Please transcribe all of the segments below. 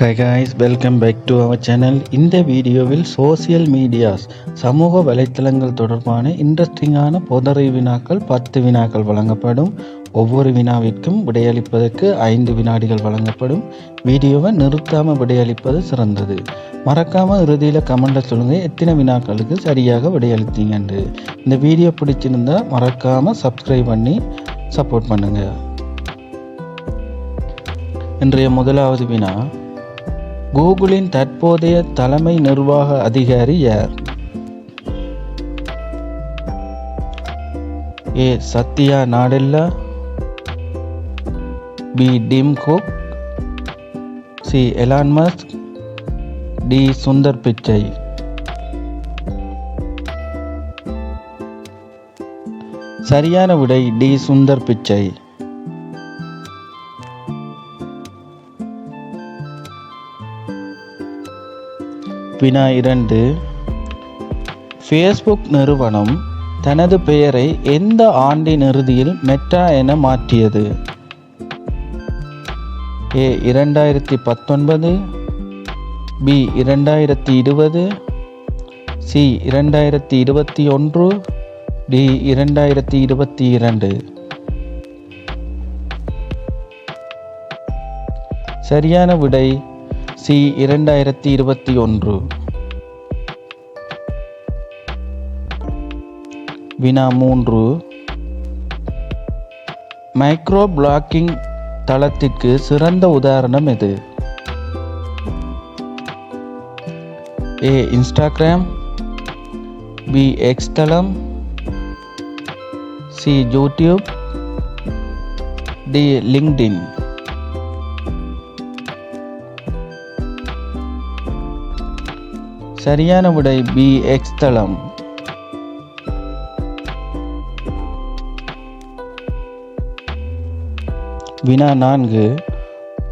Hi guys welcome back to our channel இந்த வீடியோவில் social medias சமூக வலைத்தளங்கள் தொடர்பான இன்ட்ரெஸ்டிங்கான பொதறி வினாக்கள் பத்து வினாக்கள் வழங்கப்படும். ஒவ்வொரு வினாவிற்கும் விடையளிப்பதற்கு ஐந்து வினாடிகள் வழங்கப்படும். வீடியோவை நிறுத்தாமல் விடையளிப்பது சிறந்தது. மறக்காமல் இறுதியில் கமெண்ட்டில் சொல்லுங்கள் எத்தனை வினாக்களுக்கு சரியாக விடையளித்தீங்கன்று இந்த வீடியோ பிடிச்சிருந்தா மறக்காமல் சப்ஸ்கிரைப் பண்ணி சப்போர்ட் பண்ணுங்கள் இன்றைய முதலாவது வினா. கூகுளின் தற்போதைய தலைமை நிர்வாக அதிகாரி யார்? A. Satya Nadella B. Tim Cook C. Elon Musk D. Sundar Pichai. சரியான விடை டி. சுந்தர் பிச்சை. வினா இரண்டு. ஃபேஸ்புக் நிறுவனம் தனது பெயரை எந்த ஆண்டின் இறுதியில் மெட்டா என மாற்றியது? ஏ இரண்டாயிரத்தி பத்தொன்பது பி இரண்டாயிரத்தி இருபது சி இரண்டாயிரத்தி இருபத்தி ஒன்று டி இரண்டாயிரத்தி இருபத்தி இரண்டு. சரியான விடை சி இரண்டாயிரத்தி இருபத்தி ஒன்று. வினா மூன்று. மைக்ரோ பிளாக்கிங் தளத்திற்கு சிறந்த உதாரணம் எது? A Instagram. பி எக்ஸ் தளம். C YouTube. D LinkedIn. சரியான விடை பி எக்ஸ் தளம். வினா நான்கு.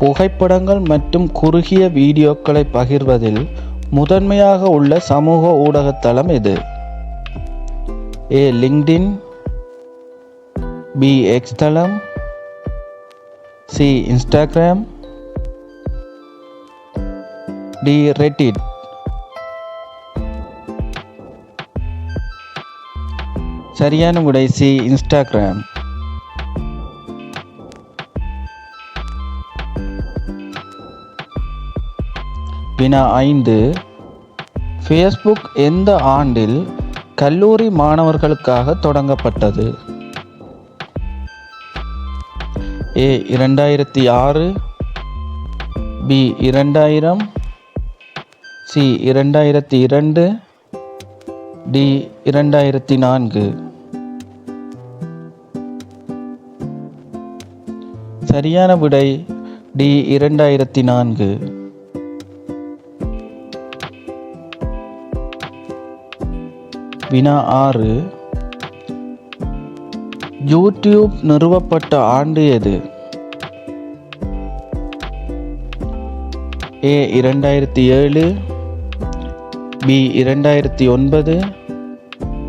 புகைப்படங்கள் மற்றும் குறுகிய வீடியோக்களை பகிர்வதில் முதன்மையாக உள்ள சமூக ஊடகத்தளம் எது? ஏ லிங்க்டின் பி எக்ஸ் தளம். சி இன்ஸ்டாகிராம் டி ரெட்டிட் சரியான உடைசி சி இன்ஸ்டாகிராம். வினா ஐந்து. ஃபேஸ்புக் எந்த ஆண்டில் கல்லூரி மாணவர்களுக்காக தொடங்கப்பட்டது? ஏ இரண்டாயிரத்தி ஆறு. பி இரண்டாயிரம். சி இரண்டாயிரத்தி இரண்டு. டி இரண்டாயிரத்தி நான்கு. சரியான விடை டி இரண்டாயிரத்தி நான்கு. வினா ஆறு. யூடியூப் நிறுவப்பட்ட ஆண்டு எது? ஏ இரண்டாயிரத்தி ஏழு பி இரண்டாயிரத்தி ஒன்பது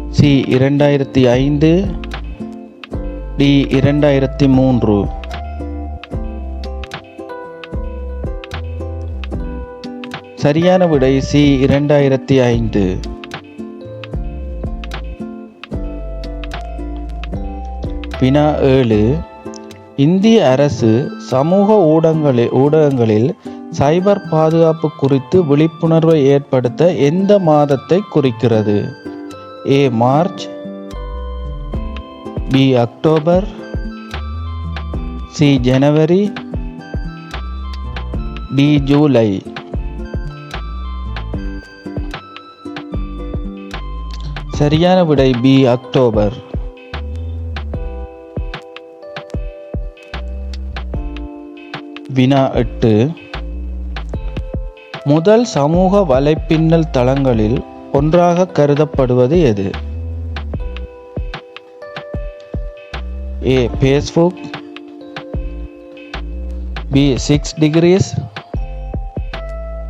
சி இரண்டாயிரத்தி ஐந்து டி இரண்டாயிரத்தி மூன்று. சரியான விடை சி இரண்டாயிரத்தி ஐந்து. வினா ஏழு. இந்திய அரசு சமூக ஊடகங்களில் ஊடகங்களில் சைபர் பாதுகாப்பு குறித்து விழிப்புணர்வை ஏற்படுத்த எந்த மாதத்தை குறிக்கிறது? A March B October C January D July. சரியான விடை பி அக்டோபர். வினா எட்டு. முதல் சமூக வலைப்பின்னல் தளங்களில் ஒன்றாக கருதப்படுவது எது? A Facebook B six degrees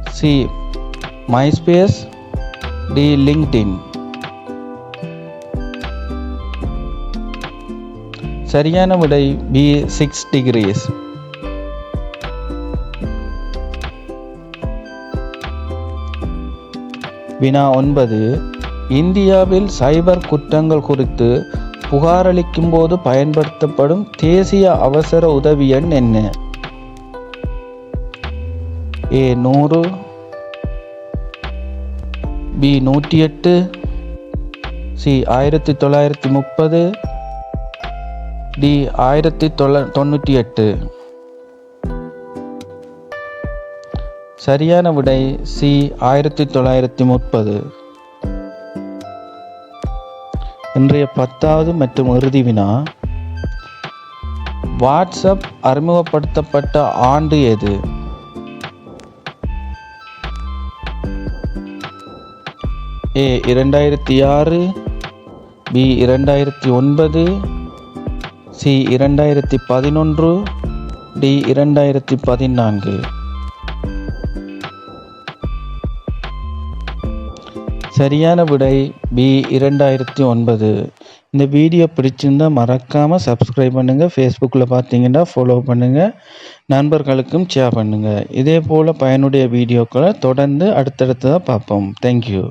C MySpace D LinkedIn சரியான விடை பி சிக்ஸ் டிகிரிஸ் வினா ஒன்பது. இந்தியாவில் சைபர் குற்றங்கள் குறித்து புகாரளிக்கும் போது பயன்படுத்தப்படும் தேசிய அவசர உதவி எண் என்ன? ஏ நூறு. பி நூற்றி எட்டு. சி ஆயிரத்தி தொள்ளாயிரத்தி முப்பது. டி ஆயிரத்தி தொள்ள தொண்ணூற்றி எட்டு சரியான விடை சி ஆயிரத்தி தொள்ளாயிரத்தி முப்பது. இன்றைய பத்தாவது மற்றும் இறுதி வினா. வாட்ஸ்அப் அறிமுகப்படுத்தப்பட்ட ஆண்டு எது? ஏ இரண்டாயிரத்தி ஆறு. பி இரண்டாயிரத்தி ஒன்பது. சி இரண்டாயிரத்தி பதினொன்று டி இரண்டாயிரத்தி பதினான்கு. சரியான விடை பி இரண்டாயிரத்தி ஒன்பது. இந்த வீடியோ பிடிச்சிருந்தா மறக்காமல் சப்ஸ்கிரைப் பண்ணுங்கள் ஃபேஸ்புக்கில் பார்த்தீங்கன்னா ஃபாலோ பண்ணுங்கள் நண்பர்களுக்கும் ஷேர் பண்ணுங்கள் இதே போல் பயனுடைய வீடியோக்களை தொடர்ந்து அடுத்தடுத்ததாக பார்ப்போம். தேங்க்யூ